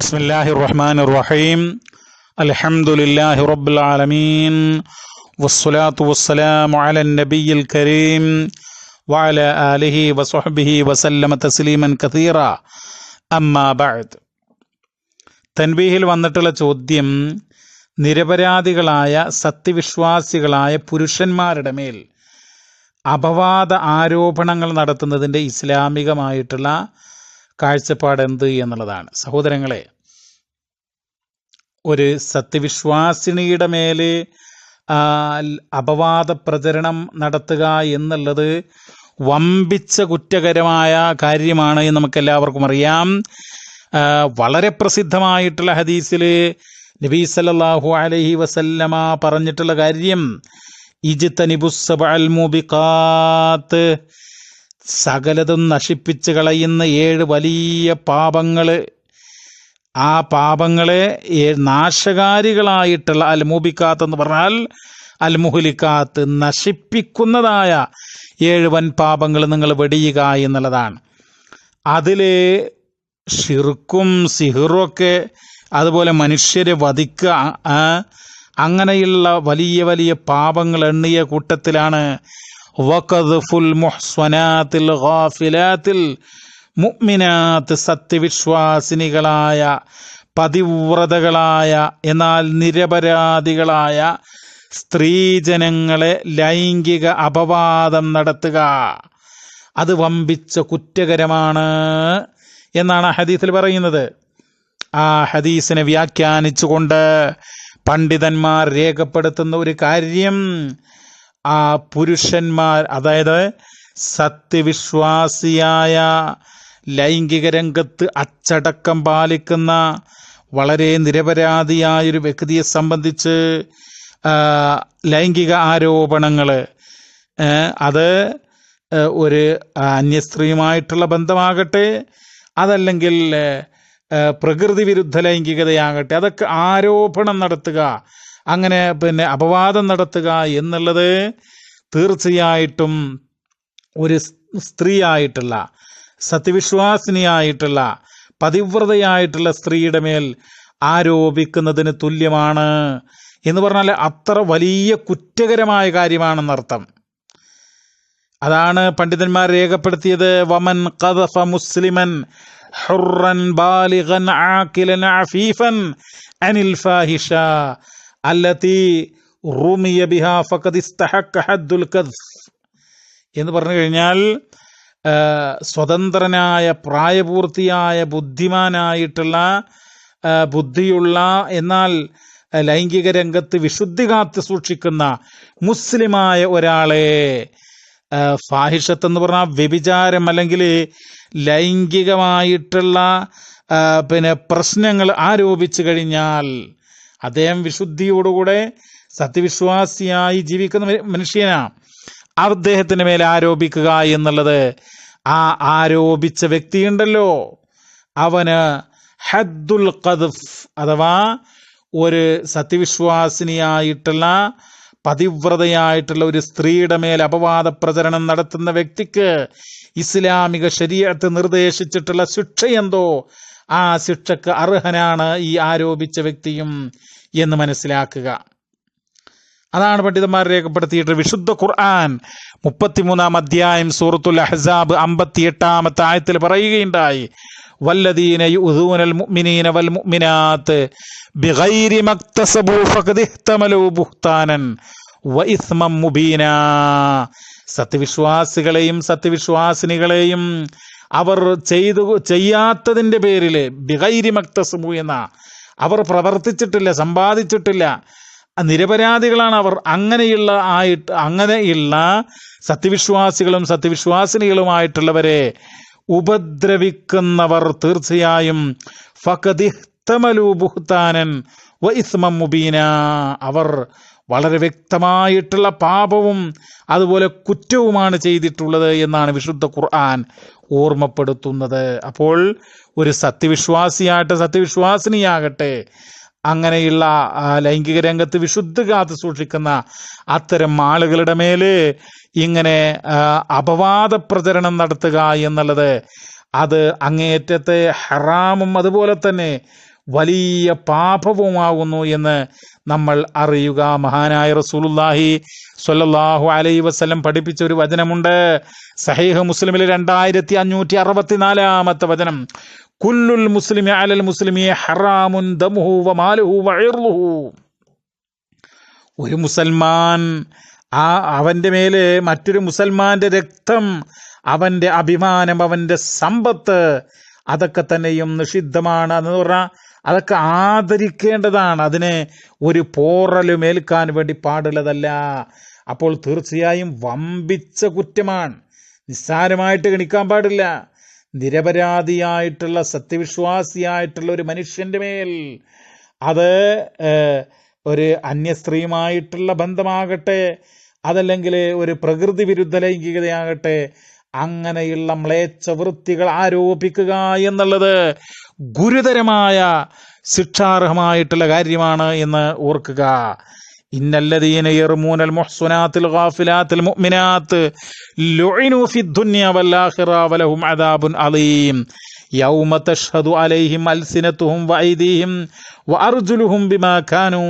بسم الله الرحمن الرحيم الحمد لله رب العالمين والصلاة والسلام على النبي الكريم وعلى آله وصحبه وسلم تسليما كثيرا أما بعد തൻബീഹിൽ വന്നിട്ടുള്ള ചോദ്യം നിരപരാധികളായ സത്യവിശ്വാസികളായ പുരുഷന്മാരുടെ മേൽ അപവാദ ആരോപണങ്ങൾ നടത്തുന്നതിൻ്റെ ഇസ്ലാമികമായിട്ടുള്ള കാഴ്ചപ്പാട് എന്ത് എന്നുള്ളതാണ്. സഹോദരങ്ങളെ ഒരു സത്യവിശ്വാസിനിയുടെ മേലെ അപവാദ പ്രചരണം നടത്തുക എന്നുള്ളത് വമ്പിച്ച കുറ്റകരമായ കാര്യമാണ് എന്ന് നമുക്ക് എല്ലാവർക്കും അറിയാം വളരെ പ്രസിദ്ധമായിട്ടുള്ള ഹദീസിൽ നബീ സല്ലല്ലാഹു അലഹി വസല്ലമ പറഞ്ഞിട്ടുള്ള കാര്യം ഇജിത്തനിബുസ് മുബിഖാത്ത് സകലതും നശിപ്പിച്ച് കളയുന്ന ഏഴ് വലിയ പാപങ്ങൾ ആ പാപങ്ങളെ നാശകാരികളായിട്ടുള്ള അൽമുബിക്കാത്ത് എന്ന് പറഞ്ഞാൽ അൽമുഹുലിക്കാത്ത് നശിപ്പിക്കുന്നതായ ഏഴ് വൻ പാപങ്ങൾ നിങ്ങൾ വെടിയുക എന്നുള്ളതാണ്. അതിൽ ഷിർക്കും സിഹിറുമൊക്കെ അതുപോലെ മനുഷ്യരെ വധിക്കുക അങ്ങനെയുള്ള വലിയ വലിയ പാപങ്ങൾ എണ്ണിയ കൂട്ടത്തിലാണ് വഖദ്ഫുൽ മുഹ്സനാത്തിൽ ഗാഫിലാത്തിൽ മുഅ്മിനാത്ത് സത്യവിശ്വാസിനികളായ പതിവ്രതകളായ എന്നാൽ നിരപരാധികളായ സ്ത്രീജനങ്ങളെ ലൈംഗിക അപവാദം നടത്തുക. അത് വമ്പിച്ച കുറ്റകരമാണ് എന്നാണ് ഹദീസിൽ പറയുന്നത്. ആ ഹദീസിനെ വ്യാഖ്യാനിച്ചുകൊണ്ട് പണ്ഡിതന്മാർ രേഖപ്പെടുത്തുന്ന ഒരു കാര്യം ആ പുരുഷന്മാർ അതായത് സത്യവിശ്വാസിയായ ലൈംഗിക രംഗത്ത് അച്ചടക്കം പാലിക്കുന്ന വളരെ നിരപരാധിയായൊരു വ്യക്തിയെ സംബന്ധിച്ച് ലൈംഗിക ആരോപണങ്ങൾ അത് ഒരു അന്യസ്ത്രീയുമായിട്ടുള്ള ബന്ധമാകട്ടെ അതല്ലെങ്കിൽ പ്രകൃതി വിരുദ്ധ ലൈംഗികതയാകട്ടെ അതൊക്കെ ആരോപണം നടത്തുക അങ്ങനെ പിന്നെ അപവാദം നടത്തുക എന്നുള്ളത് തീർച്ചയായിട്ടും ഒരു സ്ത്രീയായിട്ടുള്ള സത്യവിശ്വാസിനിയായിട്ടുള്ള പതിവ്രതയായിട്ടുള്ള സ്ത്രീയുടെ മേൽ ആരോപിക്കുന്നതിന് തുല്യമാണ് എന്ന് പറഞ്ഞാൽ അത്ര വലിയ കുറ്റകരമായ കാര്യമാണെന്നർത്ഥം അതാണ് പണ്ഡിതന്മാർ രേഖപ്പെടുത്തിയത് വമൻ ഖദഫ മുസ്ലിമൻ ഹുറൻ ബാലിഗൻ ആക്കിലൻ അനിൽ ഫാഹിഷ. അല്ലതി റൂമിയ ബിഹാ ഫഖദ് ഇസ്തഹഖ ഹദ്ദുൽ ഖദ്ഫ് എന്ന് പറഞ്ഞു കഴിഞ്ഞാൽ സ്വതന്ത്രനായ പ്രായപൂർത്തിയായ ബുദ്ധിമാനായിട്ടുള്ള ബുദ്ധിയുള്ള എന്നാൽ ലൈംഗിക രംഗത്ത് വിശുദ്ധി കാത്തു സൂക്ഷിക്കുന്ന മുസ്ലിമായ ഒരാളെ ഫാഹിഷത്ത് എന്ന് പറഞ്ഞാൽ വ്യഭിചാരം അല്ലെങ്കിൽ ലൈംഗികമായിട്ടുള്ള പിന്നെ പ്രശ്നങ്ങൾ ആരോപിച്ചു കഴിഞ്ഞാൽ അദ്ദേഹം വിശുദ്ധിയോടുകൂടെ സത്യവിശ്വാസിയായി ജീവിക്കുന്ന മനുഷ്യനാ. മനുഷ്യനാണ് അദ്ദേഹത്തിന് മേലെ ആരോപിക്കുക എന്നുള്ളത് ആ ആരോപിച്ച വ്യക്തിയുണ്ടല്ലോ. അവന് ഹദ്ദുൽ ഖദ്ഫ് അഥവാ ഒരു സത്യവിശ്വാസിനിയായിട്ടുള്ള പതിവ്രതയായിട്ടുള്ള ഒരു സ്ത്രീയുടെ മേൽ അപവാദ പ്രചരണം നടത്തുന്ന വ്യക്തിക്ക് ഇസ്ലാമിക ശരീരത്തെ നിർദ്ദേശിച്ചിട്ടുള്ള ശിക്ഷ എന്തോ ആ ശിക്ഷക്ക് അർഹനാണ് ഈ ആരോപിച്ച വ്യക്തിയും എന്ന് മനസ്സിലാക്കുക. അതാണ് പണ്ഡിതന്മാർ രേഖപ്പെടുത്തിയിട്ട് വിശുദ്ധ ഖുർആൻ മുപ്പത്തിമൂന്നാം അധ്യായം സൂറത്തുൽ അഹ്സാബ് അമ്പത്തിയെട്ടാമത്തെ ആയത്തിൽ പറയുകയുണ്ടായി വല്ലദീന മുഅ്മിനീന വൽ മുഅ്മിനാത്ത് ബിഗൈരി ബുഹ്താനൻ സത്യവിശ്വാസികളെയും സത്യവിശ്വാസിനികളെയും അവർ ചെയ്തു ചെയ്യാത്തതിന്റെ പേരിൽ ബിഗൈരി മക്തസബു എന്ന അവർ പ്രവർത്തിച്ചിട്ടില്ല സമ്പാദിച്ചിട്ടില്ല. നിരപരാധികളാണ് അവർ. അങ്ങനെയുള്ള ആയിട്ട് അങ്ങനെയുള്ള സത്യവിശ്വാസികളും സത്യവിശ്വാസിനികളുമായിട്ടുള്ളവരെ ഉപദ്രവിക്കുന്നവർ തീർച്ചയായും ഫഖദിഹ്തമലു ബുഹ്താനൻ വ ഇസ്മം മുബീന. അവർ വളരെ വ്യക്തമായിട്ടുള്ള പാപവും അതുപോലെ കുറ്റവുമാണ് ചെയ്തിട്ടുള്ളത് എന്നാണ് വിശുദ്ധ ഖുർആൻ ഓർമ്മപ്പെടുത്തുന്നത്. അപ്പോൾ ഒരു സത്യവിശ്വാസിയാകട്ടെ സത്യവിശ്വാസിനിയാകട്ടെ അങ്ങനെയുള്ള ലൈംഗിക രംഗത്ത് വിശുദ്ധ കാത്തു സൂക്ഷിക്കുന്ന അത്തരം ആളുകളുടെ മേൽ ഇങ്ങനെ അപവാദ പ്രചരണം നടത്തുക എന്നുള്ളത് അത് അങ്ങേയറ്റത്തെ ഹറാമും അതുപോലെ തന്നെ വലിയ പാപവുമാകുന്നു എന്ന് നമ്മൾ അറിയുക. മഹാനായ റസൂലുള്ളാഹി സ്വല്ലല്ലാഹു അലൈഹി വസല്ലം പഠിപ്പിച്ച ഒരു വചനമുണ്ട്. സഹീഹ് മുസ്ലിമിൽ രണ്ടായിരത്തി അഞ്ഞൂറ്റി അറുപത്തിനാലാമത്തെ വചനം. കുല്ലുൽ മുസ്ലിമി അലൽ മുസ്ലിമി ഹറാമുൻ ദമുഹു വമാലുഹു വയർലുഹു ഒരു മുസൽമാൻ ആ അവന്റെ മേലെ മറ്റൊരു മുസൽമാന്റെ രക്തം അവന്റെ അഭിമാനം അവന്റെ സമ്പത്ത് അതൊക്കെ തന്നെയും നിഷിദ്ധമാണ് എന്ന് പറഞ്ഞാൽ അതൊക്കെ ആദരിക്കേണ്ടതാണ്. അതിനെ ഒരു പോറലും മേൽക്കാൻ വേണ്ടി പാടുള്ളതല്ല. അപ്പോൾ തീർച്ചയായും വമ്പിച്ച കുറ്റമാണ്. നിസ്സാരമായിട്ട് ഗണിക്കാൻ പാടില്ല. നിരപരാധിയായിട്ടുള്ള സത്യവിശ്വാസിയായിട്ടുള്ള ഒരു മനുഷ്യന്റെ മേൽ അത് ഒരു ഒരു അന്യസ്ത്രീയുമായിട്ടുള്ള ബന്ധമാകട്ടെ അതല്ലെങ്കിൽ ഒരു പ്രകൃതി വിരുദ്ധ ലൈംഗികതയാകട്ടെ അങ്ങനെയുള്ള മ്ലേച്ഛ വൃത്തികൾ ആരോപിക്കുക എന്നുള്ളത് ഗുരുതരമായ ശിക്ഷാർഹമായിട്ടുള്ള കാര്യമാണ് എന്ന് ഓർക്കുക. ഇന്നല്ലദീന യർമൂനൽ വൽ ആഖിറ വലഹും അദാബുൻ അലീം യൗമ അലൈഹിം അൽസിനതുഹും വഅർജുലുഹും ബിമാ കാനൂ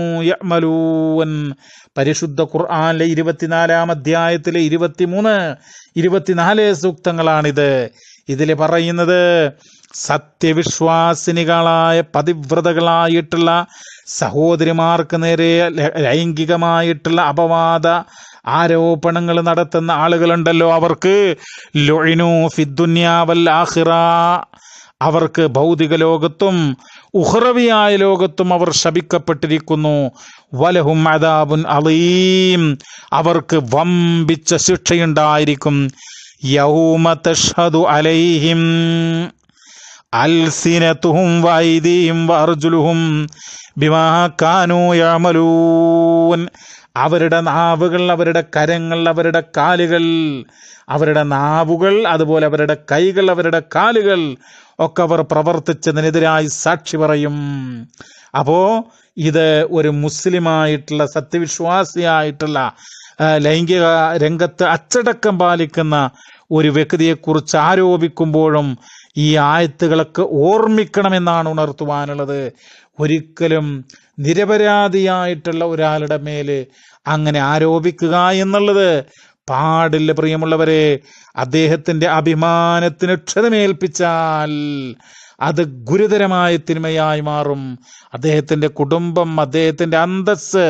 പരിശുദ്ധ ഖുർആാനിലെ ഇരുപത്തിനാലാം അധ്യായത്തിലെ ഇരുപത്തിമൂന്ന് ഇരുപത്തിനാല് സൂക്തങ്ങളാണിത്. ഇതിൽ പറയുന്നത് സത്യവിശ്വാസിനികളായ പതിവ്രതകളായിട്ടുള്ള സഹോദരിമാർക്ക് നേരെ ലൈംഗികമായിട്ടുള്ള അപവാദ ആരോപണങ്ങൾ നടത്തുന്ന ആളുകളുണ്ടല്ലോ അവർക്ക്. ലൊഴിനു ഫിദ്ദുന്യാവൽ ആഖിറ. അവർക്ക് ഭൗതിക ലോകത്തും ഉഹ്റവിയായ ലോകത്തും അവർ ശപിക്കപ്പെട്ടിരിക്കുന്നു. വലഹും അദാബുൻ അലീം. അവർക്ക് വമ്പിച്ച ശിക്ഷയുണ്ടായിരിക്കും. യൗമ അലൈഹിം അൽസിനത്തുഹും വൈദിയും വർജുലുഹും ബിമാ കാനു യഅമലൂൻ. അവരുടെ നാവുകൾ അവരുടെ കരങ്ങൾ അവരുടെ കാലുകൾ അവരുടെ നാവുകൾ അതുപോലെ അവരുടെ കൈകൾ അവരുടെ കാലുകൾ ഒക്കെ അവർ പ്രവർത്തിച്ചതിനെതിരായി സാക്ഷി പറയും. അപ്പോ ഇത് ഒരു മുസ്ലിമായിട്ടുള്ള സത്യവിശ്വാസിയായിട്ടുള്ള ലൈംഗിക രംഗത്ത് അച്ചടക്കം പാലിക്കുന്ന ഒരു വ്യക്തിയെക്കുറിച്ച് ആരോപിക്കുമ്പോഴും ഈ ആയത്തുകളൊക്കെ ഓർമ്മിക്കണമെന്നാണ് ഉണർത്തുവാനുള്ളത്. ഒരിക്കലും നിരപരാധിയായിട്ടുള്ള ഒരാളുടെ മേൽ അങ്ങനെ ആരോപിക്കുക എന്നുള്ളത് പാടില്ല പ്രിയമുള്ളവരെ അദ്ദേഹത്തിന്റെ അഭിമാനത്തിന് ക്ഷതമേൽപ്പിച്ചാൽ അത് ഗുരുതരമായ തിന്മയായി മാറും. അദ്ദേഹത്തിന്റെ കുടുംബം അദ്ദേഹത്തിന്റെ അന്തസ്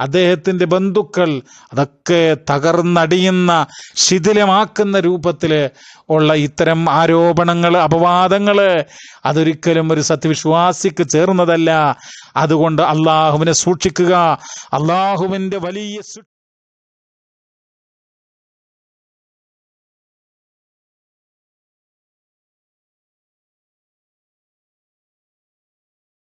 അദ്ദേഹത്തിന്റെ ബന്ധുക്കൾ അതൊക്കെ തകർന്നടിയുന്ന ശിഥിലമാക്കുന്ന രൂപത്തിൽ ഉള്ള ഇത്തരം ആരോപണങ്ങൾ അപവാദങ്ങൾ അതൊരിക്കലും ഒരു സത്യവിശ്വാസിക്ക് ചേർന്നതല്ല. അതുകൊണ്ട് അള്ളാഹുവിനെ സൂക്ഷിക്കുക. അള്ളാഹുവിന്റെ വലിയ